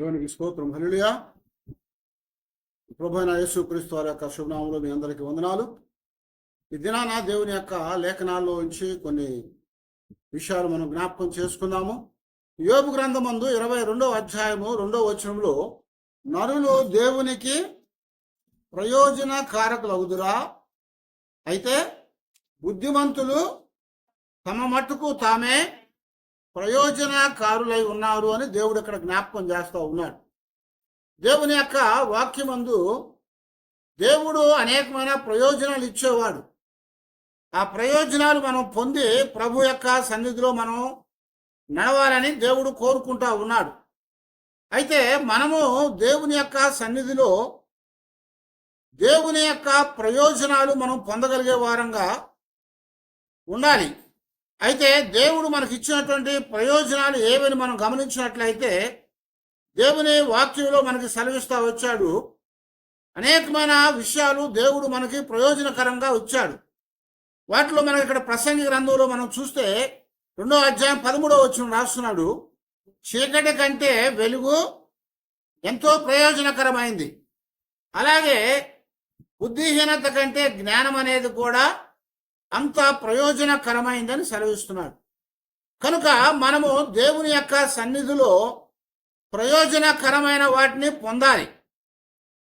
దేవునికి స్తోత్రం. హల్లెలూయా. ప్రభు యేసు క్రీస్తు వారి యొక్క శుభనామంలో మీ అందరికీ వందనాలు. ఈ దినాన దేవుని యొక్క లేఖనాల్లో నుంచి కొన్ని విషయాలు మనం జ్ఞాపకం చేసుకుందాము. గ్రంథం గ్రంథమందు ఇరవై రెండవ అధ్యాయము రెండవ వచనంలో నరులు దేవునికి ప్రయోజన కారకులవుదురా అయితే బుద్ధిమంతులు తమ మట్టుకు తామే ప్రయోజనకారులై ఉన్నారు అని దేవుడు ఇక్కడ జ్ఞాపకం చేస్తూ ఉన్నాడు. దేవుని యొక్క వాక్యమందు దేవుడు అనేకమైన ప్రయోజనాలు ఇచ్చేవాడు. ఆ ప్రయోజనాలు మనం పొంది ప్రభు యొక్క సన్నిధిలో మనం నడవాలని దేవుడు కోరుకుంటా ఉన్నాడు. అయితే మనము దేవుని యొక్క సన్నిధిలో దేవుని యొక్క ప్రయోజనాలు మనం పొందగలిగే వారంగా ఉండాలి. అయితే దేవుడు మనకి ఇచ్చినటువంటి ప్రయోజనాలు ఏవని మనం గమనించినట్లయితే దేవుని వాక్యంలో మనకి సెలవిస్తూ వచ్చాడు. అనేకమైన విషయాలు దేవుడు మనకి ప్రయోజనకరంగా వచ్చాడు వాటిలో మనకి ఇక్కడ ప్రసంగి గ్రంథంలో మనం చూస్తే రెండో అధ్యాయం పదమూడో వచ్చిన రాస్తున్నాడు. చీకటి కంటే వెలుగు ఎంతో ప్రయోజనకరమైంది. అలాగే బుద్ధిహీనత కంటే జ్ఞానం అనేది కూడా అంత ప్రయోజనకరమైందని సెలవిస్తున్నాడు. కనుక మనము దేవుని యొక్క సన్నిధిలో ప్రయోజనకరమైన వాటిని పొందాలి.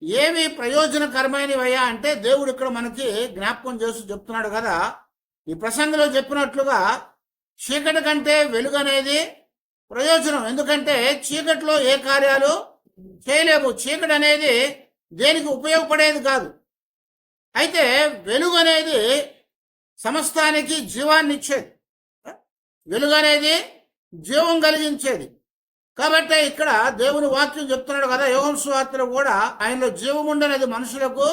ఏవి ప్రయోజనకరమైనవయ్యా అంటే దేవుడు ఇక్కడ మనకి జ్ఞాపకం చేస్తూ చెప్తున్నాడు కదా. ఈ ప్రసంగంలో చెప్పినట్లుగా చీకటి కంటే వెలుగు అనేది ప్రయోజనం. ఎందుకంటే చీకటిలో ఏ కార్యాలు చేయలేము. చీకటి అనేది దేనికి ఉపయోగపడేది కాదు. అయితే వెలుగు అనేది సమస్తానికి జీవాన్ని ఇచ్చేది వెలుగు అనేది జీవం కలిగించేది. కాబట్టి ఇక్కడ దేవుని వాక్యం చెప్తున్నాడు కదా యోగం సువార్తలు కూడా ఆయనలో జీవం ఉండనేది మనుషులకు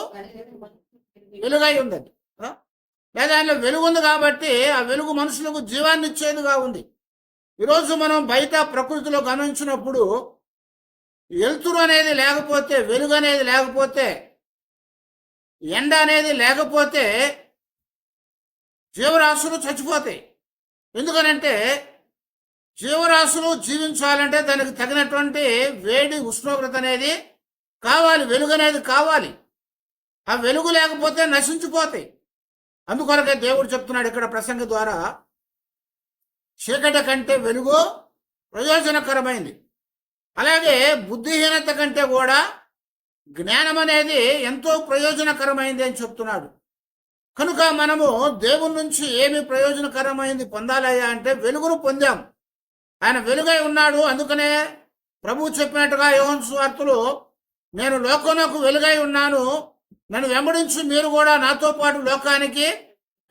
వెలుగై ఉందండి లేదా ఆయనలో వెలుగు ఉంది కాబట్టి ఆ వెలుగు మనుషులకు జీవాన్ని ఇచ్చేదిగా ఉంది. ఈరోజు మనం బయట ప్రకృతిలో గమనించినప్పుడు వెలుతురు అనేది లేకపోతే వెలుగు అనేది లేకపోతే ఎండ అనేది లేకపోతే జీవరాశులు చచ్చిపోతాయి. ఎందుకనంటే జీవరాశులు జీవించాలంటే దానికి తగినటువంటి వేడి ఉష్ణోగ్రత అనేది కావాలి వెలుగు అనేది కావాలి. ఆ వెలుగు లేకపోతే నశించిపోతాయి. అందుకొరకే దేవుడు చెప్తున్నాడు ఇక్కడ ప్రసంగ ద్వారా చీకటి కంటే వెలుగు ప్రయోజనకరమైంది. అలాగే బుద్ధిహీనత కంటే కూడా జ్ఞానం అనేది ఎంతో ప్రయోజనకరమైంది అని చెప్తున్నాడు. కనుక మనము దేవుని నుంచి ఏమి ప్రయోజనకరమైంది పొందాలయ్యా అంటే వెలుగును పొందాం. ఆయన వెలుగై ఉన్నాడు. అందుకనే ప్రభు చెప్పినట్టుగా యోహన్ స్వార్థులు నేను లోకంలోకి వెలుగై ఉన్నాను. నన్ను వెంబడించి. మీరు కూడా నాతో పాటు లోకానికి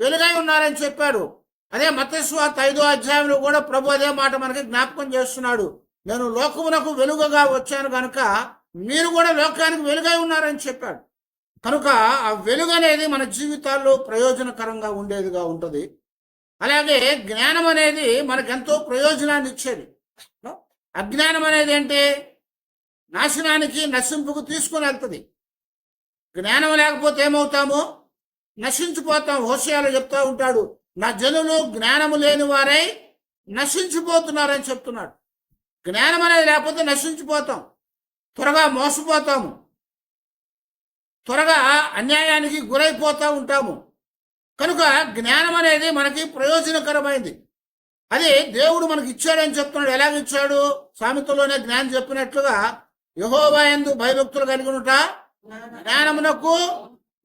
వెలుగై ఉన్నారని చెప్పాడు. అదే మతస్వార్త ఐదో అధ్యాయంలో కూడా ప్రభు అదే మాట మనకి జ్ఞాపకం చేస్తున్నాడు. నేను లోకమునకు వెలుగుగా వచ్చాను కనుక మీరు కూడా లోకానికి వెలుగై ఉన్నారని చెప్పాడు. కనుక ఆ వెలుగు అనేది మన జీవితాల్లో ప్రయోజనకరంగా ఉండేదిగా ఉంటుంది. అలాగే జ్ఞానం అనేది మనకెంతో ప్రయోజనాన్ని ఇచ్చేది. అజ్ఞానం అనేది ఏంటి? నాశనానికి నశింపుకు తీసుకుని వెళ్తుంది జ్ఞానం లేకపోతే ఏమవుతాము? నశించిపోతాం. హోషయాలు చెప్తా ఉంటాడు. నా జనులు జ్ఞానము లేని వారై నశించిపోతున్నారని చెప్తున్నాడు. జ్ఞానం అనేది లేకపోతే నశించిపోతాం. త్వరగా మోసపోతాము. త్వరగా అన్యాయానికి గురైపోతూ ఉంటాము. కనుక జ్ఞానం అనేది మనకి ప్రయోజనకరమైంది. అది దేవుడు మనకి ఇచ్చాడని చెప్తున్నాడు. ఎలాగ ఇచ్చాడు? సామెతలోనే జ్ఞానం చెప్పినట్లుగా యహోవా ఎందు భయభక్తులు కలిగి ఉంట జ్ఞానమునకు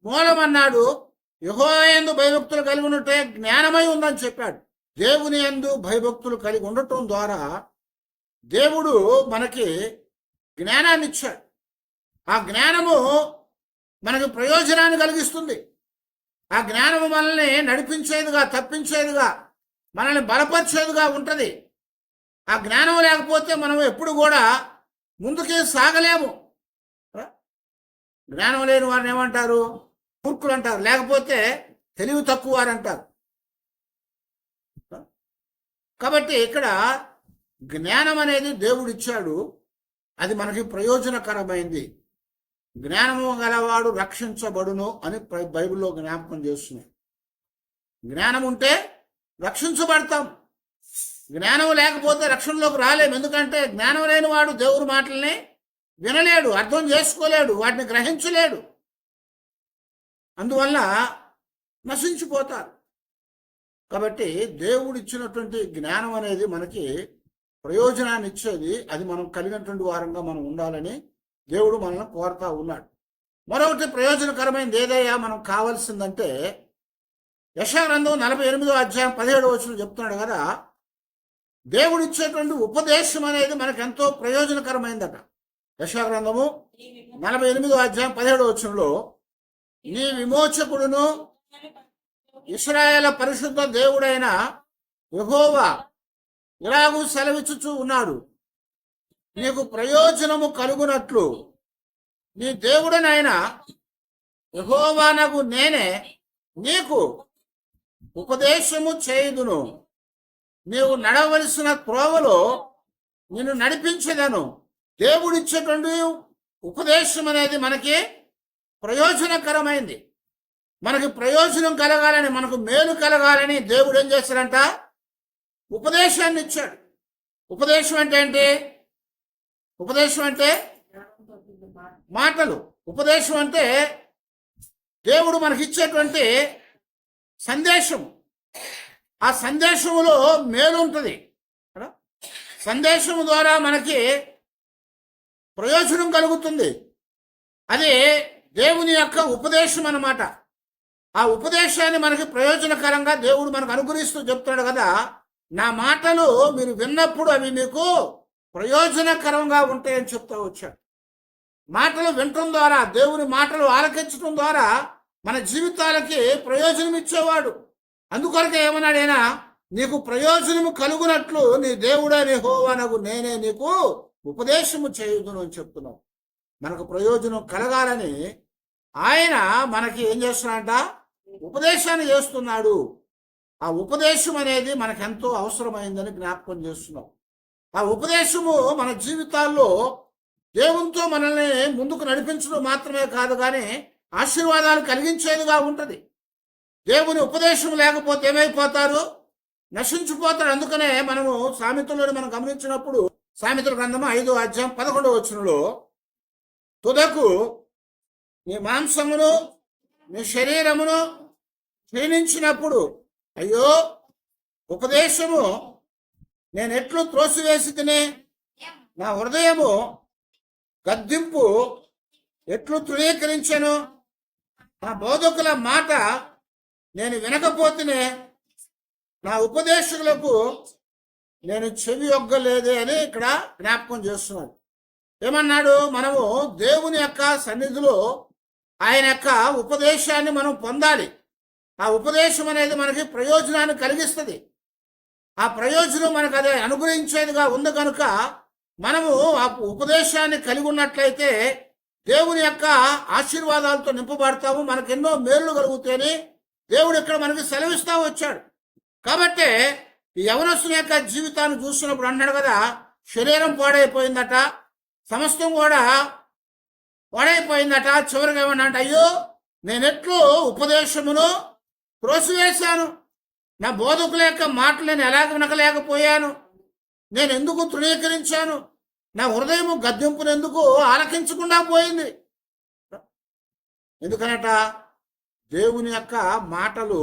మూలమన్నాడు. యహోవా ఎందు భయభక్తులు కలిగి ఉంటే జ్ఞానమై ఉందని చెప్పాడు. దేవుని ఎందు భయభక్తులు కలిగి ఉండటం ద్వారా దేవుడు మనకి జ్ఞానాన్ని ఇచ్చాడు. ఆ జ్ఞానము మనకు ప్రయోజనాన్ని కలిగిస్తుంది. ఆ జ్ఞానము మనల్ని నడిపించేదిగా తప్పించేదిగా మనల్ని బలపరిచేదిగా ఉంటుంది. ఆ జ్ఞానం లేకపోతే మనం ఎప్పుడు కూడా ముందుకే సాగలేము. జ్ఞానం లేని వారిని ఏమంటారు? కుర్కులు అంటారు లేకపోతే తెలివి తక్కువ వారు అంటారు కాబట్టి ఇక్కడ జ్ఞానం అనేది దేవుడిచ్చాడు. అది మనకి ప్రయోజనకరమైంది. జ్ఞానము గలవాడు రక్షించబడును అని బై- బైబిల్లో జ్ఞాపకం చేస్తున్నాయి. జ్ఞానం ఉంటే రక్షించబడతాం. జ్ఞానం లేకపోతే రక్షణలోకి రాలేము ఎందుకంటే జ్ఞానం లేని వాడు దేవుని మాటల్ని వినలేడు అర్థం చేసుకోలేడు వాటిని గ్రహించలేడు. అందువల్ల నశించిపోతారు. కాబట్టి దేవుడు ఇచ్చినటువంటి జ్ఞానం అనేది మనకి ప్రయోజనాన్ని ఇచ్చేది అది మనం కలిగినటువంటి వారంగా మనం ఉండాలని దేవుడు మనల్ని కోరుతా ఉన్నాడు. మరొకటి ప్రయోజనకరమైనది ఏదయ్యా? మనం కావాల్సిందంటే యశాగ్రంథం నలభై ఎనిమిదో అధ్యాయం పదిహేడు వచ్చిన చెప్తున్నాడు కదా? దేవుడు ఇచ్చేటువంటి ఉపదేశం అనేది మనకు ఎంతో ప్రయోజనకరమైందట. యశాగ్రంథము నలభై ఎనిమిదో అధ్యాయం పదిహేడు వచ్చంలో నీ విమోచకుడును ఇస్రాయేల పరిశుద్ధ దేవుడైన యహోవా ఇలాగూ సెలవిచ్చుచూ ఉన్నాడు. నీకు ప్రయోజనము కలుగునట్లు. నీ దేవుడనైన యహోవానగు నేనే నీకు ఉపదేశము చేయుదును. నీవు నడవలసిన త్రోవలో నిన్ను నడిపించదను. దేవుడిచ్చేటువంటి ఉపదేశం అనేది మనకి ప్రయోజనకరమైంది. మనకి ప్రయోజనం కలగాలని మనకు మేలు కలగాలని దేవుడు ఏం చేశాడంట? ఉపదేశాన్ని ఇచ్చాడు ఉపదేశం అంటే ఏంటి? ఉపదేశం అంటే మాటలు. ఉపదేశం అంటే దేవుడు మనకి ఇచ్చేటువంటి సందేశం. ఆ సందేశములో మేలు ఉంటుంది. సందేశం సందేశము ద్వారా మనకి ప్రయోజనం కలుగుతుంది. అది దేవుని యొక్క ఉపదేశం అన్నమాట. ఆ ఉపదేశాన్ని మనకి ప్రయోజనకరంగా దేవుడు మనకు అనుగ్రహిస్తూ చెప్తున్నాడు కదా నా మాటలు మీరు విన్నప్పుడు అవి మీకు ప్రయోజనకరంగా ఉంటాయని చెప్తా వచ్చాడు. మాటలు వినటం ద్వారా దేవుని మాటలు ఆలకించడం ద్వారా మన జీవితాలకి ప్రయోజనం ఇచ్చేవాడు. అందుకొరకే ఏమన్నాడైనా నీకు ప్రయోజనము కలుగునట్లు నీ దేవుడని హోవనగు నేనే నీకు ఉపదేశము చేయుదును అని చెప్తున్నావు మనకు ప్రయోజనం కలగాలని ఆయన మనకి ఏం చేస్తున్నాడంట? ఉపదేశాన్ని చేస్తున్నాడు. ఆ ఉపదేశం అనేది మనకెంతో అవసరమైందని జ్ఞాపకం చేస్తున్నాం. ఆ ఉపదేశము మన జీవితాల్లో దేవునితో మనల్ని ముందుకు నడిపించడం మాత్రమే కాదు కానీ ఆశీర్వాదాలు కలిగించేదిగా ఉంటుంది. దేవుని ఉపదేశం లేకపోతే ఏమైపోతారు? నశించిపోతారు. అందుకనే మనము సామెతలను మనం గమనించినప్పుడు సామెతల గ్రంథము ఐదో అధ్యాయం పదకొండవ వచనంలో తుదకు నీ మాంసమును నీ శరీరమును క్షీణించినప్పుడు అయ్యో ఉపదేశము నేను ఎట్లు త్రోసివేసి తినే? నా హృదయము గద్దింపు ఎట్లు తృణీకరించాను? నా బోధకుల మాట నేను వినకపోతేనే? నా ఉపదేశకులకు నేను చెవి ఒగ్గలేదే అని ఇక్కడ జ్ఞాపకం చేస్తున్నాడు. ఏమన్నాడు? మనము దేవుని యొక్క సన్నిధిలో ఆయన యొక్క ఉపదేశాన్ని మనం పొందాలి. ఆ ఉపదేశం అనేది మనకి ప్రయోజనాన్ని కలిగిస్తుంది. ఆ ప్రయోజనం మనకు అదే అనుగ్రహించేదిగా ఉంది కనుక మనము ఆ ఉపదేశాన్ని కలిగి ఉన్నట్లయితే దేవుని యొక్క ఆశీర్వాదాలతో నింపబడతాము. మనకు ఎన్నో మేలు కలుగుతాయని దేవుడు ఇక్కడ మనకి సెలవిస్తా వచ్చాడు. కాబట్టి యవనస్తుని యొక్క జీవితాన్ని చూస్తున్నప్పుడు అన్నాడు కదా శరీరం పాడైపోయిందట సమస్తం కూడా పాడైపోయిందట చివరికి ఏమన్నా అంటే అయ్యో నేనెట్లు ఉపదేశమును త్రోసివేశాను. నా బోధకుల యొక్క మాటలు నేను ఎలాగ వినకలేకపోయాను? నేను ఎందుకు తృణీకరించాను? నా హృదయము గద్దెంపునెందుకు ఆలకించకుండా పోయింది? ఎందుకనట? దేవుని యొక్క మాటలు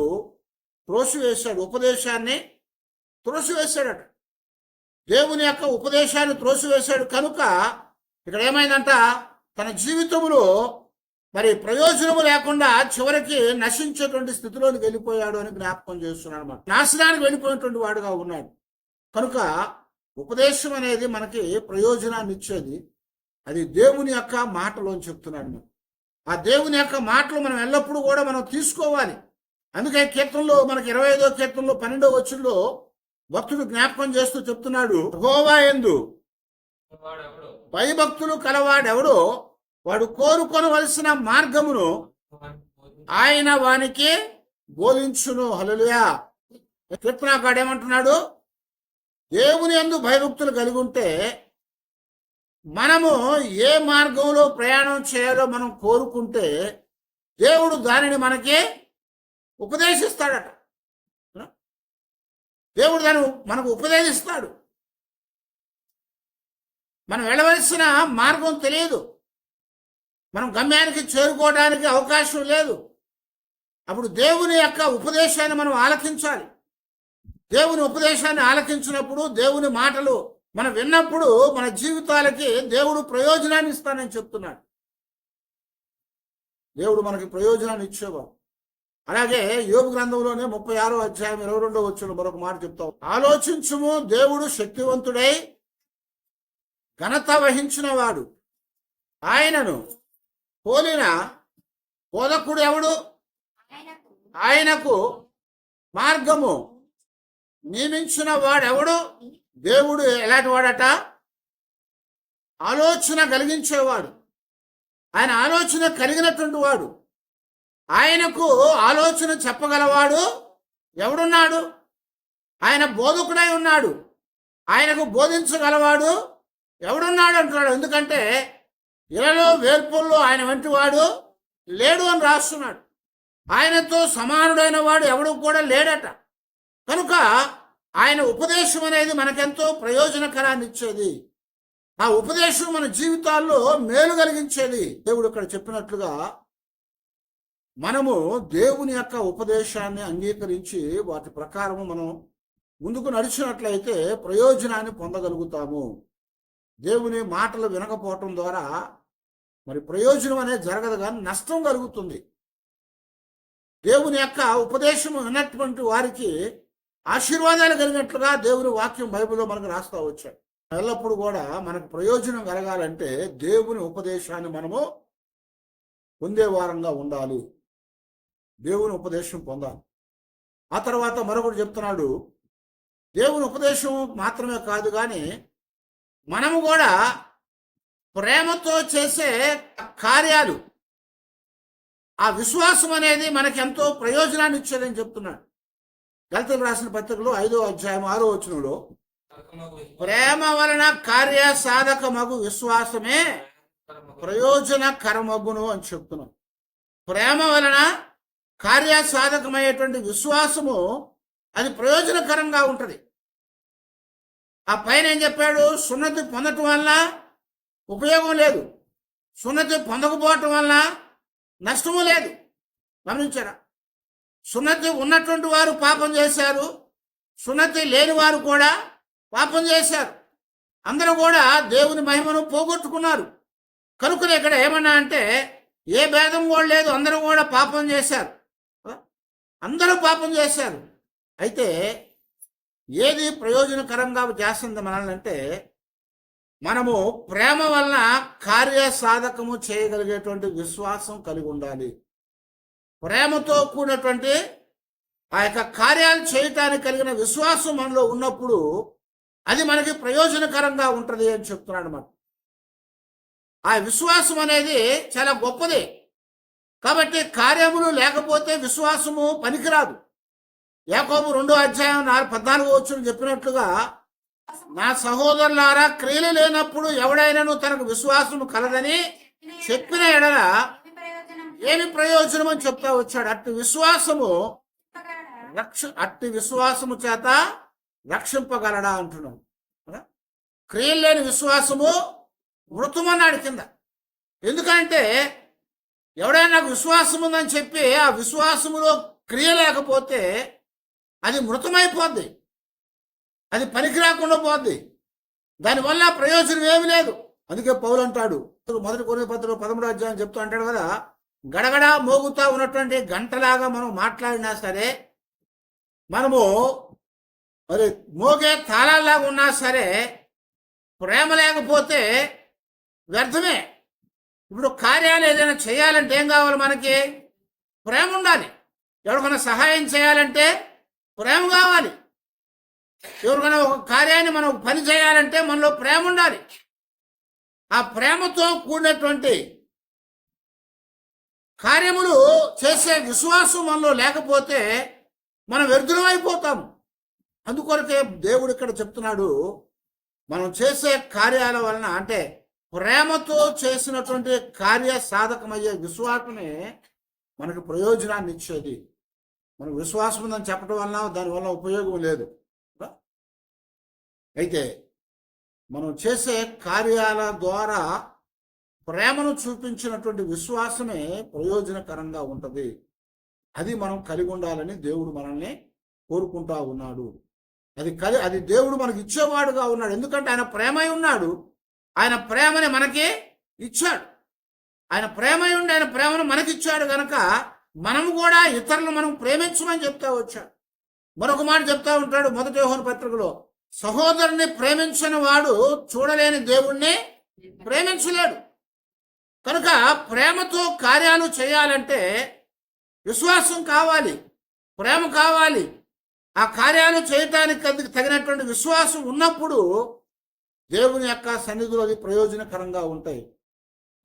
త్రోసివేశాడు ఉపదేశాన్ని త్రోసివేశాడట. దేవుని యొక్క ఉపదేశాన్ని త్రోసివేశాడు. కనుక ఇక్కడ ఏమైందంట? తన జీవితంలో మరి ప్రయోజనము లేకుండా చివరికి నశించేటువంటి స్థితిలోకి వెళ్ళిపోయాడు అని జ్ఞాపకం చేస్తున్నాడు అన్నమాట. నాశనానికి వెళ్ళిపోయినటువంటి వాడుగా ఉన్నాడు. కనుక ఉపదేశం అనేది మనకి ప్రయోజనాన్ని ఇచ్చేది. అది దేవుని యొక్క మాటలో అని చెప్తున్నాడు మనం ఆ దేవుని యొక్క మాటలు మనం ఎల్లప్పుడూ కూడా మనం తీసుకోవాలి. అందుకే కీర్తనలో మనకి ఇరవై ఐదో కీర్తనలో పన్నెండో వచ్చుల్లో భక్తుడు జ్ఞాపకం చేస్తూ చెప్తున్నాడు హోవా ఎందు భయభక్తులు కలవాడెవడో? వాడు కోరుకొనవలసిన మార్గమును ఆయన వానికి బోధించును. హలలుయా కీర్తనాకాడు ఏమంటున్నాడు దేవుని యందు భయభక్తులు కలిగి ఉంటే మనము ఏ మార్గంలో ప్రయాణం చేయాలో మనం కోరుకుంటే దేవుడు దానిని మనకి ఉపదేశిస్తాడట. దేవుడు దాన్ని మనకు ఉపదేశిస్తాడు. మనం వెళ్ళవలసిన మార్గం తెలియదు. మనం గమ్యానికి చేరుకోవడానికి అవకాశం లేదు. అప్పుడు దేవుని యొక్క ఉపదేశాన్ని మనం ఆలకించాలి. దేవుని ఉపదేశాన్ని ఆలకించినప్పుడు దేవుని మాటలు మనం విన్నప్పుడు మన జీవితాలకి దేవుడు ప్రయోజనాన్ని ఇస్తానని చెప్తున్నాడు. దేవుడు మనకి ప్రయోజనాన్ని ఇచ్చేవాడు. అలాగే యోగు గ్రంథంలోనే ముప్పై ఆరో అధ్యాయం ఇరవై రెండో వచ్చిన మరొక మాట చెప్తాం ఆలోచించుము దేవుడు శక్తివంతుడై ఘనత వహించిన వాడు. ఆయనను పోలిన బోధకుడు ఎవడు? ఆయనకు మార్గము. నియమించిన వాడెవడు? దేవుడు ఎలాంటి వాడట? ఆలోచన కలిగించేవాడు. ఆయన ఆలోచన కలిగినటువంటి వాడు. ఆయనకు ఆలోచన చెప్పగలవాడు ఎవడున్నాడు? ఆయన బోధకుడై ఉన్నాడు. ఆయనకు బోధించగలవాడు ఎవడున్నాడు అంటున్నాడు. ఎందుకంటే ఇలాలో వేర్పుల్లో ఆయన వంటి వాడు లేడు అని రాస్తున్నాడు. ఆయనతో సమానుడైన వాడు ఎవడు కూడా లేడట. కనుక ఆయన ఉపదేశం అనేది మనకెంతో ప్రయోజనకరాన్ని ఇచ్చేది. ఆ ఉపదేశం మన జీవితాల్లో మేలు కలిగించేది. దేవుడు ఇక్కడ చెప్పినట్లుగా మనము దేవుని యొక్క ఉపదేశాన్ని అంగీకరించి వాటి ప్రకారము మనం ముందుకు నడిచినట్లయితే ప్రయోజనాన్ని పొందగలుగుతాము. దేవుని మాటలు వినకపోవటం ద్వారా మరి ప్రయోజనం అనేది జరగదు కానీ నష్టం కలుగుతుంది. దేవుని యొక్క ఉపదేశం విన్నటువంటి వారికి ఆశీర్వాదాలు కలిగినట్లుగా దేవుని వాక్యం బైబిల్లో మనకు రాస్తా వచ్చాడు. ఎల్లప్పుడు కూడా మనకు ప్రయోజనం కలగాలంటే దేవుని ఉపదేశాన్ని మనము పొందే వారంగా ఉండాలి. దేవుని ఉపదేశం పొందాలి. ఆ తర్వాత మరొకటి చెప్తున్నాడు దేవుని ఉపదేశం మాత్రమే కాదు కానీ మనము కూడా ప్రేమతో చేసే కార్యాలు. ఆ విశ్వాసం అనేది మనకి ఎంతో ప్రయోజనాన్ని ఇచ్చేదని చెప్తున్నాడు. గలితలు రాసిన పత్రికలో ఐదో అధ్యాయం ఆరో వచనంలో ప్రేమ వలన కార్య సాధక మగు విశ్వాసమే కర్మకు ప్రయోజనకరమగును అని చెప్తున్నాం ప్రేమ వలన కార్య సాధకమయ్యేటువంటి విశ్వాసము అది ప్రయోజనకరంగా ఉంటుంది. ఆ పైన ఏం చెప్పాడు? సున్నతి పొందటం వలన ఉపయోగం లేదు. సున్నతి పొందకపోవటం వలన నష్టము లేదు. గమనించారా? సున్నతి ఉన్నటువంటి వారు పాపం చేశారు. సున్నతి లేని వారు కూడా పాపం చేశారు. అందరూ కూడా దేవుని మహిమను పోగొట్టుకున్నారు. కనుకనే ఇక్కడ ఏమన్నా అంటే ఏ భేదం కూడా లేదు. అందరూ కూడా పాపం చేశారు. అందరూ పాపం చేశారు. అయితే ఏది ప్రయోజనకరంగా చేస్తుంది మనల్ని అంటే మనము ప్రేమ వలన కార్య సాధకము చేయగలిగేటువంటి విశ్వాసం కలిగి ఉండాలి. ప్రేమతో కూడినటువంటి ఆ యొక్క కార్యాలు చేయటానికి కలిగిన విశ్వాసం మనలో ఉన్నప్పుడు అది మనకి ప్రయోజనకరంగా ఉంటుంది అని చెప్తున్నాడు అనమాట ఆ విశ్వాసం అనేది చాలా గొప్పది. కాబట్టి కార్యములు లేకపోతే విశ్వాసము పనికిరాదు. యాకోబు రెండో అధ్యాయం నాలుగు పద్నాలుగు వచ్చును చెప్పినట్లుగా నా సహోదరులారా క్రియలు లేనప్పుడు ఎవడైనాను తనకు విశ్వాసము కలదని చెప్పిన ఎడల ఏమి ప్రయోజనం అని చెప్తా వచ్చాడు. అట్టి విశ్వాసము రక్ష అట్టి విశ్వాసము చేత రక్షింపగలడా అంటున్నాం. క్రియలు లేని విశ్వాసము మృతమన్నాడు కింద. ఎందుకంటే ఎవడైనా నాకు విశ్వాసం ఉందని చెప్పి ఆ విశ్వాసములో క్రియ లేకపోతే అది మృతమైపోద్ది. అది పనికి రాకుండా పోద్ది. దానివల్ల ప్రయోజనం ఏమి లేదు. అందుకే పౌలు అంటాడు మొదటి కొన్ని పత్రిక పదమూడు అధ్యాయం చెప్తూ అంటాడు కదా గడగడ మోగుతా ఉన్నటువంటి గంటలాగా మనం మాట్లాడినా సరే మనము మరి మోగే తాళాల్లాగా ఉన్నా సరే ప్రేమ లేకపోతే వ్యర్థమే. ఇప్పుడు కార్యాలు ఏదైనా చేయాలంటే ఏం కావాలి మనకి? ప్రేమ ఉండాలి. ఎవరికైనా సహాయం చేయాలంటే ప్రేమ కావాలి. ఎవరికైనా ఒక కార్యాన్ని మనం పని చేయాలంటే మనలో ప్రేమ ఉండాలి. ఆ ప్రేమతో కూడినటువంటి కార్యములు చేసే విశ్వాసం మనలో లేకపోతే మనం వ్యర్థులం అయిపోతాం. అందుకొరకే దేవుడు ఇక్కడ చెప్తున్నాడు మనం చేసే కార్యాల వలన అంటే ప్రేమతో చేసినటువంటి కార్య సాధకమయ్యే విశ్వాసమే మనకు ప్రయోజనాన్ని ఇచ్చేది. మనకు విశ్వాసం ఉందని చెప్పడం వలన దానివల్ల ఉపయోగం లేదు. అయితే మనం చేసే కార్యాల ద్వారా ప్రేమను చూపించినటువంటి విశ్వాసమే ప్రయోజనకరంగా ఉంటుంది. అది మనం కలిగి ఉండాలని దేవుడు మనల్ని కోరుకుంటా ఉన్నాడు. అది కలి అది దేవుడు మనకి ఇచ్చేవాడుగా ఉన్నాడు. ఎందుకంటే ఆయన ప్రేమై ఉన్నాడు. ఆయన ప్రేమని మనకి ఇచ్చాడు. ఆయన ప్రేమై ఉండి ఆయన ప్రేమను మనకి కనుక మనము కూడా ఇతరులు మనం ప్రేమించమని చెప్తా వచ్చాడు. మరొక మాట చెప్తా ఉంటాడు మొదటి యోహన పత్రికలో సహోదరుని ప్రేమించని వాడు చూడలేని దేవుణ్ణి ప్రేమించలేడు. కనుక ప్రేమతో కార్యాలు చేయాలంటే విశ్వాసం కావాలి ప్రేమ కావాలి. ఆ కార్యాలు చేయటానికి అందుకు తగినటువంటి విశ్వాసం ఉన్నప్పుడు దేవుని యొక్క సన్నిధులు అది ప్రయోజనకరంగా ఉంటాయి.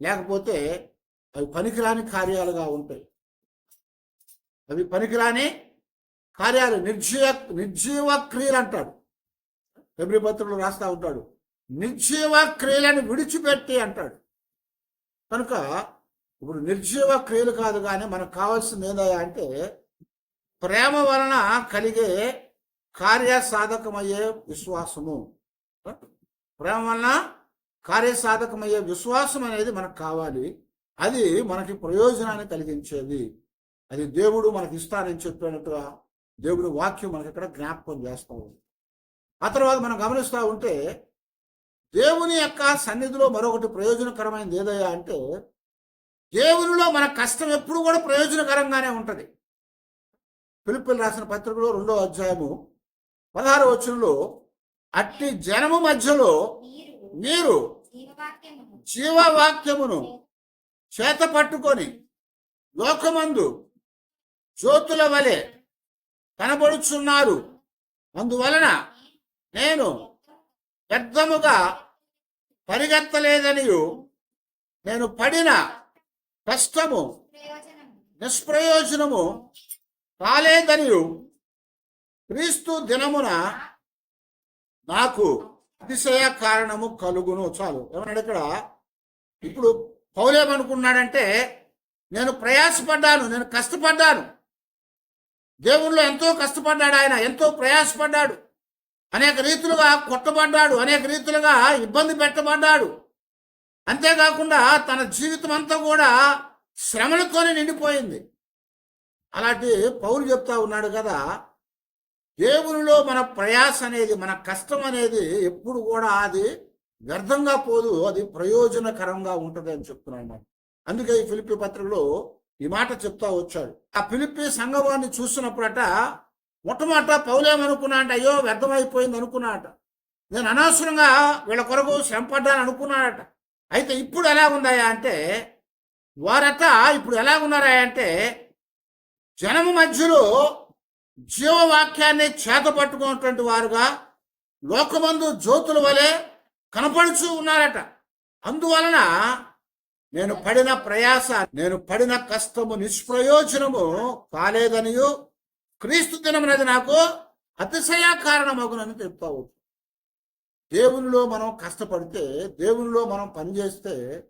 లేకపోతే అవి పనికిరాని కార్యాలుగా ఉంటాయి. అవి పనికిరాని కార్యాలు నిర్జీవ నిర్జీవ క్రియలు అంటాడు. ఫిబ్రి పత్రికలు రాస్తా ఉంటాడు. నిర్జీవ క్రియలను విడిచిపెట్టి అంటాడు. కనుక ఇప్పుడు నిర్జీవ క్రియలు కాదు కానీ మనకు కావాల్సింది ఏందయ్యా అంటే ప్రేమ వలన కలిగే కార్యసాధకమయ్యే విశ్వాసము. ప్రేమ వలన కార్యసాధకమయ్యే విశ్వాసం అనేది మనకు కావాలి. అది మనకి ప్రయోజనాన్ని కలిగించేది. అది దేవుడు మనకి ఇస్తానని చెప్పినట్టుగా దేవుడి వాక్యం మనకి ఇక్కడ జ్ఞాపకం చేస్తూ ఉంది. ఆ తర్వాత మనం గమనిస్తూ ఉంటే దేవుని యొక్క సన్నిధిలో మరొకటి ప్రయోజనకరమైనది ఏదయ్యా అంటే దేవునిలో మన కష్టం ఎప్పుడు కూడా ప్రయోజనకరంగానే ఉంటుంది. పిలుపులు రాసిన పత్రికలో రెండో అధ్యాయము పదహారు వచనంలో అట్టి జనము మధ్యలో మీరు జీవవాక్యమును చేత పట్టుకొని లోకమందు జ్యోతుల వలె కనబడుచున్నారు. అందువలన నేను వ్యర్థముగా పరిగెత్తలేదనియు నేను పడిన కష్టము నిష్ప్రయోజనము కాలేదనియు క్రీస్తు దినమున నాకు అతిశయ కారణము కలుగును. చాలు. ఏమన్నాడు ఇక్కడ? ఇప్పుడు పౌలేమనుకున్నాడంటే నేను ప్రయాసపడ్డాను నేను కష్టపడ్డాను. దేవుళ్ళు ఎంతో కష్టపడ్డాడు ఆయన ఎంతో ప్రయాసపడ్డాడు. అనేక రీతులుగా కొట్టబడ్డాడు అనేక రీతులుగా ఇబ్బంది పెట్టబడ్డాడు. అంతేకాకుండా తన జీవితం అంతా కూడా శ్రమలతోనే నిండిపోయింది. అలాంటి పౌరులు చెప్తా ఉన్నాడు కదా దేవునిలో మన ప్రయాస అనేది మన కష్టం అనేది ఎప్పుడు కూడా అది వ్యర్థంగా పోదు అది ప్రయోజనకరంగా ఉంటుంది అని చెప్తున్నాను అందుకే ఈ ఫిలిపి పత్రికలో ఈ మాట చెప్తా వచ్చాడు. ఆ పిలిపి సంఘవాన్ని చూసినప్పుడట మొట్టమొదట పౌలేమనుకున్నా అంటే అయ్యో వ్యర్థమైపోయింది అనుకున్నాట నేను అనవసరంగా వీళ్ళ కొరకు శ్రమపడ్డాను అనుకున్నాడట. అయితే ఇప్పుడు ఎలా ఉందాయా అంటే వారట ఇప్పుడు ఎలా ఉన్నారా అంటే జనము మధ్యలో జీవవాక్యాన్ని చేత పట్టుకున్నటువంటి వారుగా లోకమందు జ్యోతుల వలె కనపడుచు ఉన్నారట. అందువలన నేను పడిన ప్రయాస నేను పడిన కష్టము నిష్ప్రయోజనము కాలేదనియు క్రీస్తు దినమునది నాకు అతిశయ కారణమగునని చెప్తావు దేవునిలో మనం కష్టపడితే దేవునిలో మనం పనిచేస్తే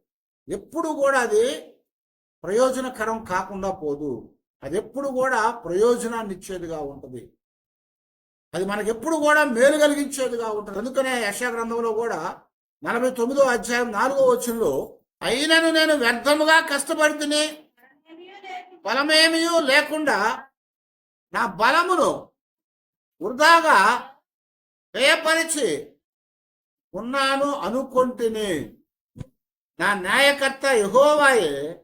ఎప్పుడు కూడా అది ప్రయోజనకరం కాకుండా పోదు. అది ఎప్పుడు కూడా ప్రయోజనాన్ని ఇచ్చేదిగా ఉంటుంది. అది మనకి ఎప్పుడు కూడా మేలు కలిగించేదిగా ఉంటుంది. అందుకనే యశా గ్రంథంలో కూడా నలభై తొమ్మిదో అధ్యాయం నాలుగో వచనంలో అయినను నేను వ్యర్థముగా కష్టపడుతుని బలమేమీ లేకుండా నా బలమును వృధాగా వ్యయపరిచి ఉన్నాను అనుకొంటిని. నా న్యాయకర్త యహోవాయే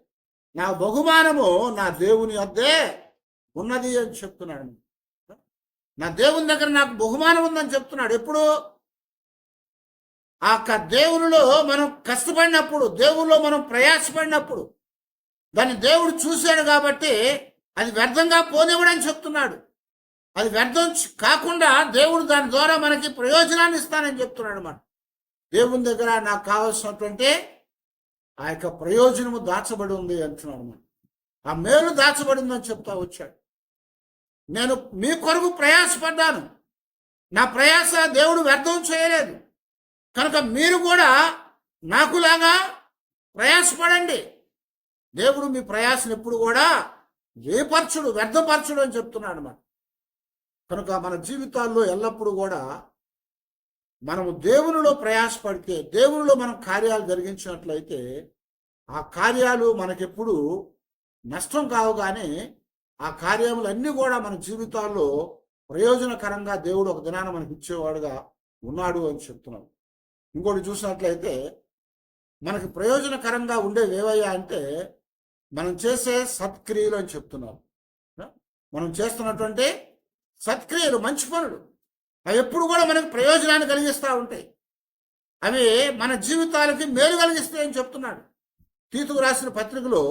నా బహుమానము నా దేవుని వద్దే ఉన్నది అని చెప్తున్నాడు. నా దేవుని దగ్గర నాకు బహుమానం ఉందని చెప్తున్నాడు. ఎప్పుడు? ఆ దేవునిలో మనం కష్టపడినప్పుడు దేవుల్లో మనం ప్రయాసపడినప్పుడు దాన్ని దేవుడు చూశాడు కాబట్టి అది వ్యర్థంగా పోనివ్వడని చెప్తున్నాడు. అది వ్యర్థం కాకుండా దేవుడు దాని ద్వారా మనకి ప్రయోజనాన్ని ఇస్తానని చెప్తున్నాడు అన్నమాట దేవుని దగ్గర నాకు కావాల్సినటువంటి ఆ యొక్క ప్రయోజనము దాచబడి ఉంది అంటున్నాడు అన్నమాట ఆ మేలు దాచబడి ఉందని చెప్తా వచ్చాడు. నేను మీ కొరకు ప్రయాసపడ్డాను. నా ప్రయాస దేవుడు వ్యర్థం చేయలేదు. కనుక మీరు కూడా నాకులాగా ప్రయాసపడండి. దేవుడు మీ ప్రయాసం ఎప్పుడు కూడా వేపరచుడు వ్యర్థపరచుడు అని చెప్తున్నాడు అన్నమాట కనుక మన జీవితాల్లో ఎల్లప్పుడూ కూడా మనము దేవునిలో ప్రయాసపడితే దేవునిలో మనం కార్యాలు జరిగించినట్లయితే ఆ కార్యాలు మనకెప్పుడు నష్టం కావు కానీ ఆ కార్యములన్నీ కూడా మన జీవితాల్లో ప్రయోజనకరంగా దేవుడు ఒక దినాన మనకి ఇచ్చేవాడుగా ఉన్నాడు అని చెప్తున్నాడు. ఇంకోటి చూసినట్లయితే మనకి ప్రయోజనకరంగా ఉండేవి ఏవయ్యా అంటే మనం చేసే సత్క్రియలు అని చెప్తున్నాం. మనం చేస్తున్నటువంటి సత్క్రియలు మంచి పనులు. అవి ఎప్పుడు కూడా మనకు ప్రయోజనాన్ని కలిగిస్తూ ఉంటాయి. అవి మన జీవితాలకి మేలు కలిగిస్తాయని చెప్తున్నాడు. తీతుకు రాసిన పత్రికలో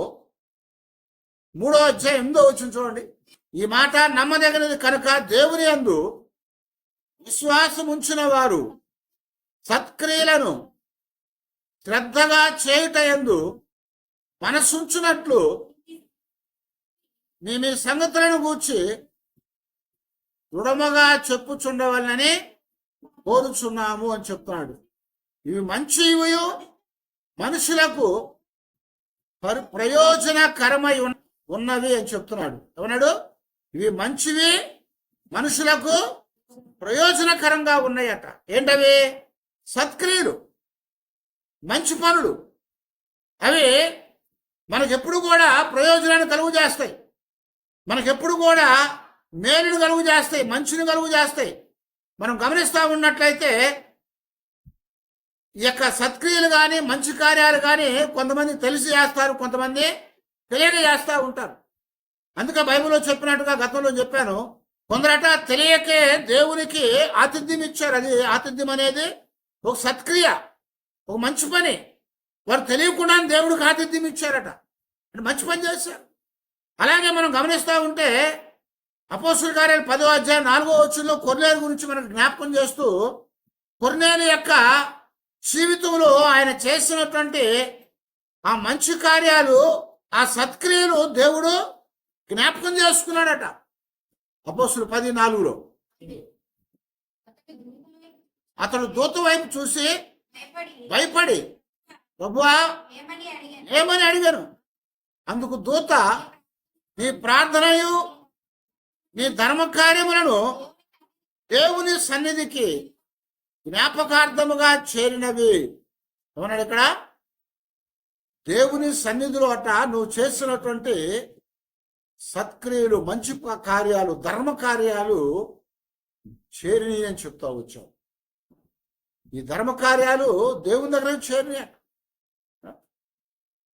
మూడో అధ్యాయం ఎనిమిదో వచ్చింది చూడండి. ఈ మాట నమ్మదగినది కనుక దేవుని అందు విశ్వాసం ఉంచిన వారు సత్క్రియలను శ్రద్ధగా చేయుట ఎందు మనసుంచునట్లు నీ మీ సంగతులను గూర్చి దృఢముగా చెప్పుచుండవలనని కోరుచున్నాము అని చెప్తున్నాడు. ఇవి మంచి మనుషులకు పరి ప్రయోజనకరమై ఉన్- ఉన్నవి అని చెప్తున్నాడు. ఏమన్నాడు? ఇవి మంచివి మనుషులకు ప్రయోజనకరంగా ఉన్నాయట. ఏంటవి? సత్క్రియలు మంచి పనులు. అవి మనకెప్పుడు కూడా ప్రయోజనాన్ని కలుగు చేస్తాయి మనకెప్పుడు కూడా మేలును కలుగు చేస్తాయి మంచిని కలుగు చేస్తాయి మనం గమనిస్తూ ఉన్నట్లయితే ఈ యొక్క సత్క్రియలు కానీ మంచి కార్యాలు కానీ కొంతమంది తెలిసి చేస్తారు కొంతమంది తెలియక చేస్తూ ఉంటారు. అందుకే బైబిల్లో చెప్పినట్టుగా గతంలో చెప్పాను కొందరట తెలియకే దేవునికి ఆతిథ్యం ఇచ్చారు అది ఆతిథ్యం అనేది ఒక సత్క్రియ ఒక మంచి పని. వారు తెలియకుండా దేవుడికి ఆతిథ్యం ఇచ్చారట. అంటే మంచి పని చేశారు. అలాగే మనం గమనిస్తూ ఉంటే అపోసులు కార్యాలు పదో అధ్యాయం నాలుగో వచ్చిందో కొర్నేలు గురించి మనకు జ్ఞాపకం చేస్తూ కొర్నేలు యొక్క జీవితంలో ఆయన చేసినటువంటి ఆ మంచి కార్యాలు ఆ సత్క్రియలు దేవుడు జ్ఞాపకం చేసుకున్నాడట. అపోసులు పది నాలుగులో. అతడు దూత వైపు చూసి భయపడి. ప్రభువా ఏమని అడిగాను? అందుకు దూత నీ ప్రార్థనయు నీ ధర్మ కార్యములను దేవుని సన్నిధికి జ్ఞాపకార్థముగా చేరినవి. ఏమన్నాడు ఇక్కడ? దేవుని సన్నిధిలో అట నువ్వు చేసినటువంటి సత్క్రియలు మంచి కార్యాలు ధర్మ కార్యాలు చేరినాయి అని చెప్తా వచ్చావు. ఈ ధర్మ కార్యాలు దేవుని దగ్గర చేరినాయి.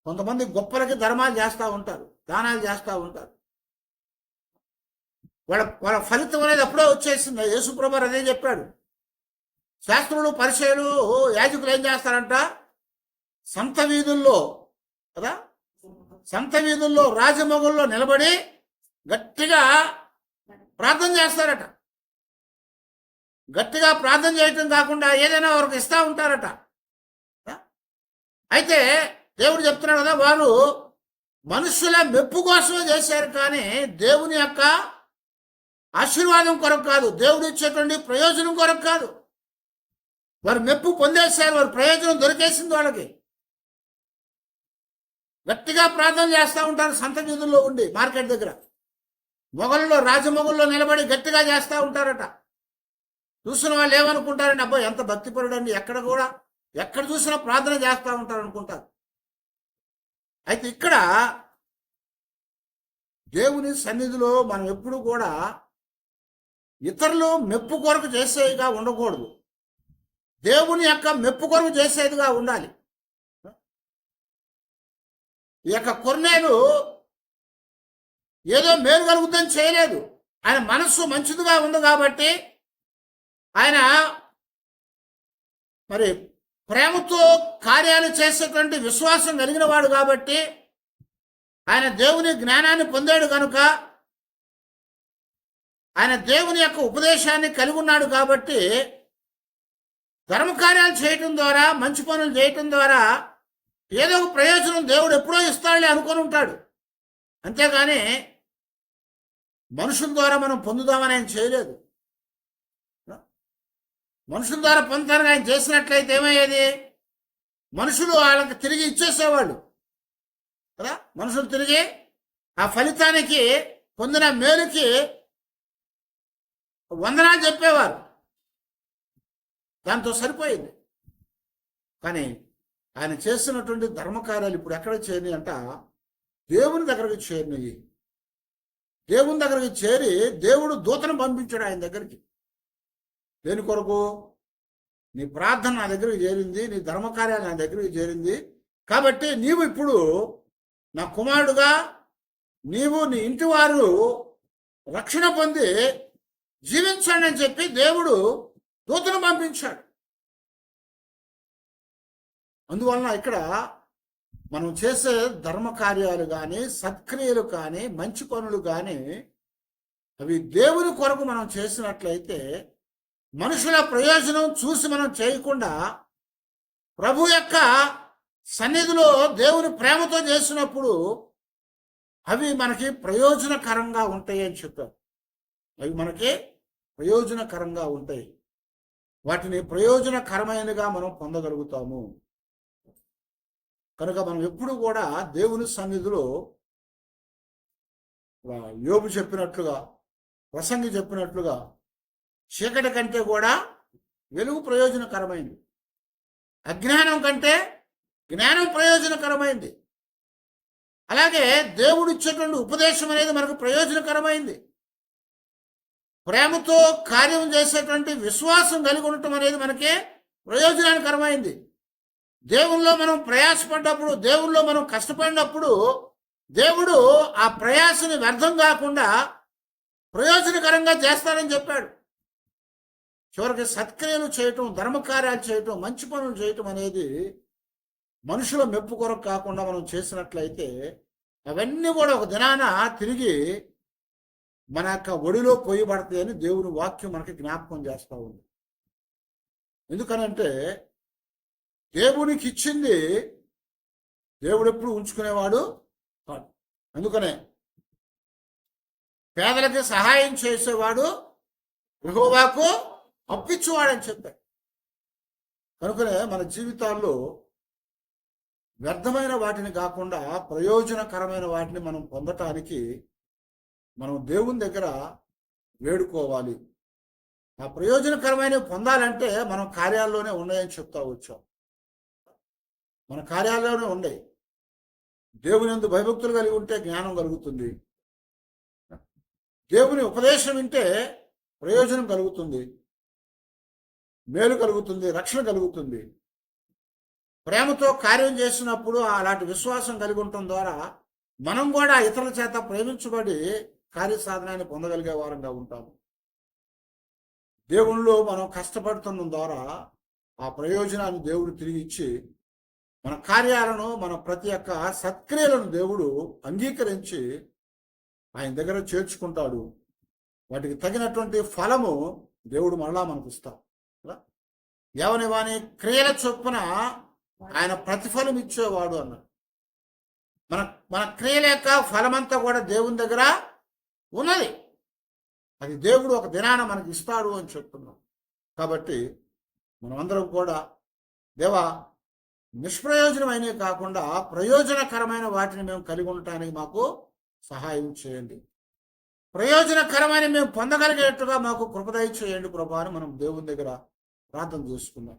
కొంతమంది గొప్పలకి ధర్మాలు చేస్తూ ఉంటారు దానాలు చేస్తూ ఉంటారు. వాళ్ళ వాళ్ళ ఫలితం అనేది అప్పుడే వచ్చేసింది. యేసుప్రభర్ అదే చెప్పాడు. శాస్త్రులు పరిచయలు యాజకులు ఏం చేస్తారంట? సంత వీధుల్లో కదా? సంత వీధుల్లో రాజమొగుల్లో నిలబడి గట్టిగా ప్రార్థన చేస్తారట. గట్టిగా ప్రార్థన చేయటం కాకుండా ఏదైనా వారికి ఇస్తూ ఉంటారట. అయితే దేవుడు చెప్తున్నాడు కదా వారు మనుషుల మెప్పు కోసమే చేశారు కానీ దేవుని యొక్క ఆశీర్వాదం కొరకు కాదు దేవుడు ఇచ్చేటువంటి ప్రయోజనం కొరకు కాదు. వారు మెప్పు పొందేశారు వారు ప్రయోజనం దొరికేసింది వాళ్ళకి. గట్టిగా ప్రార్థన చేస్తూ ఉంటారు సంత వీధుల్లో ఉండి మార్కెట్ దగ్గర. మొగల్లో రాజమొగల్లో నిలబడి గట్టిగా చేస్తూ ఉంటారట. చూసిన వాళ్ళు ఏమనుకుంటారండి? అబ్బా ఎంత భక్తిపరుడు ఎక్కడ కూడా ఎక్కడ చూసినా ప్రార్థన చేస్తూ ఉంటారు అనుకుంటారు. అయితే ఇక్కడ దేవుని సన్నిధిలో మనం ఎప్పుడు కూడా ఇతరులు మెప్పు కొరకు చేసేదిగా ఉండకూడదు. దేవుని యొక్క మెప్పు కొరకు చేసేదిగా ఉండాలి. ఈ యొక్క కొన్నేలు ఏదో మేలు కలుగుద్దని చేయలేదు. ఆయన మనస్సు మంచిదిగా ఉంది కాబట్టి ఆయన మరి ప్రేమతో కార్యాలు చేసేటువంటి విశ్వాసం కలిగిన వాడు కాబట్టి ఆయన దేవుని జ్ఞానాన్ని పొందాడు కనుక ఆయన దేవుని యొక్క ఉపదేశాన్ని కలిగి ఉన్నాడు కాబట్టి ధర్మకార్యాలు చేయటం ద్వారా మంచి పనులు చేయటం ద్వారా ఏదో ఒక ప్రయోజనం దేవుడు ఎప్పుడో ఇస్తాడులే అనుకొని ఉంటాడు. అంతేగాని మనుషుల ద్వారా మనం పొందుదామని ఆయన చేయలేదు. మనుషుల ద్వారా పొందుతానికి ఆయన చేసినట్లయితే ఏమయ్యేది? మనుషులు వాళ్ళకి తిరిగి ఇచ్చేసేవాళ్ళు. కదా? మనుషులు తిరిగి ఆ ఫలితానికి పొందిన మేలుకి వందనాలు చెప్పేవారు. దాంతో సరిపోయింది. కానీ ఆయన చేస్తున్నటువంటి ధర్మకార్యాలు ఇప్పుడు ఎక్కడ చేరినాయి అంట? దేవుని దగ్గరకు చేరినాయి. దేవుని దగ్గరకు చేరి దేవుడు దూతను పంపించాడు ఆయన దగ్గరికి. దేని కొరకు? నీ ప్రార్థన నా దగ్గరికి చేరింది నీ ధర్మకార్యాలు నా దగ్గరికి చేరింది. కాబట్టి నీవు ఇప్పుడు నా కుమారుడుగా నీవు నీ ఇంటి వారు రక్షణ పొంది జీవించండి అని చెప్పి దేవుడు దూతను పంపించాడు. అందువలన ఇక్కడ మనం చేసే ధర్మ కార్యాలు కానీ సత్క్రియలు కానీ మంచి పనులు కానీ అవి దేవుని కొరకు మనం చేసినట్లయితే మనుషుల ప్రయోజనం చూసి మనం చేయకుండా ప్రభు యొక్క సన్నిధిలో దేవుని ప్రేమతో చేసినప్పుడు అవి మనకి ప్రయోజనకరంగా ఉంటాయి అని చెప్పారు అవి మనకి ప్రయోజనకరంగా ఉంటాయి. వాటిని ప్రయోజనకరమైనగా మనం పొందగలుగుతాము. కనుక మనం ఎప్పుడు కూడా దేవుని సన్నిధిలో యోగు యోబు చెప్పినట్లుగా ప్రసంగి చెప్పినట్లుగా చీకటి కంటే కూడా వెలుగు ప్రయోజనకరమైంది. అజ్ఞానం కంటే జ్ఞానం ప్రయోజనకరమైంది. అలాగే దేవుడు ఇచ్చేటువంటి ఉపదేశం అనేది మనకు ప్రయోజనకరమైంది. ప్రేమతో కార్యం చేసేటువంటి విశ్వాసం కలిగి ఉండటం అనేది మనకి ప్రయోజనకరమైంది దేవుల్లో మనం ప్రయాసపడ్డప్పుడు దేవుల్లో మనం కష్టపడినప్పుడు దేవుడు ఆ ప్రయాసని వ్యర్థం కాకుండా ప్రయోజనకరంగా చేస్తానని చెప్పాడు. చివరికి సత్క్రియలు చేయటం ధర్మకార్యాలు చేయటం మంచి పనులు చేయటం అనేది మనుషుల మెప్పు కొరకు కాకుండా మనం చేసినట్లయితే అవన్నీ కూడా ఒక దినాన తిరిగి మన యొక్క ఒడిలో పోయబడతాయని దేవుని వాక్యం మనకి జ్ఞాపకం చేస్తూ ఉంది. ఎందుకనంటే దేవునికి ఇచ్చింది దేవుడు ఎప్పుడు ఉంచుకునేవాడు కాదు అందుకనే పేదలకి సహాయం చేసేవాడు యెహోవాకు అప్పించువాడని చెప్పాడు. కనుకనే మన జీవితాల్లో వ్యర్థమైన వాటిని కాకుండా ప్రయోజనకరమైన వాటిని మనం పొందటానికి మనం దేవుని దగ్గర వేడుకోవాలి. ఆ ప్రయోజనకరమైనవి పొందాలంటే మనం కార్యాల్లోనే ఉన్నాయని చెప్తా వచ్చాం. మన కార్యాల్లోనే ఉన్నాయి. దేవుని ఎందు భయభక్తులు కలిగి ఉంటే జ్ఞానం కలుగుతుంది. దేవుని ఉపదేశం వింటే ప్రయోజనం కలుగుతుంది. మేలు కలుగుతుంది రక్షణ కలుగుతుంది. ప్రేమతో కార్యం చేసినప్పుడు అలాంటి విశ్వాసం కలిగి ఉండటం ద్వారా మనం కూడా ఇతరుల చేత ప్రేమించబడి కార్యసాధనాన్ని పొందగలిగే వారంగా ఉంటాము. దేవునిలో మనం కష్టపడుతున్న ద్వారా ఆ ప్రయోజనాన్ని దేవుడు తిరిగి ఇచ్చి మన కార్యాలను మన ప్రతి ఒక్క సత్క్రియలను దేవుడు అంగీకరించి ఆయన దగ్గర చేర్చుకుంటాడు. వాటికి తగినటువంటి ఫలము దేవుడు మరలా మనకు ఇస్తాడు ఎవని వాని క్రియల చొప్పున ఆయన ప్రతిఫలం ఇచ్చేవాడు అన్నాడు. మన మన క్రియల యొక్క ఫలమంతా కూడా దేవుని దగ్గర ఉన్నది. అది దేవుడు ఒక దినాన మనకి ఇస్తాడు అని చెప్తున్నాం. కాబట్టి మనమందరం కూడా దేవా నిష్ప్రయోజనమైనవి కాకుండా ప్రయోజనకరమైన వాటిని మేము కలిగి ఉండటానికి మాకు సహాయం చేయండి. ప్రయోజనకరమైన మేము పొందగలిగేట్టుగా మాకు కృపదయ చేయండి ప్రభా మనం దేవుని దగ్గర ప్రార్థన చేసుకుందాం.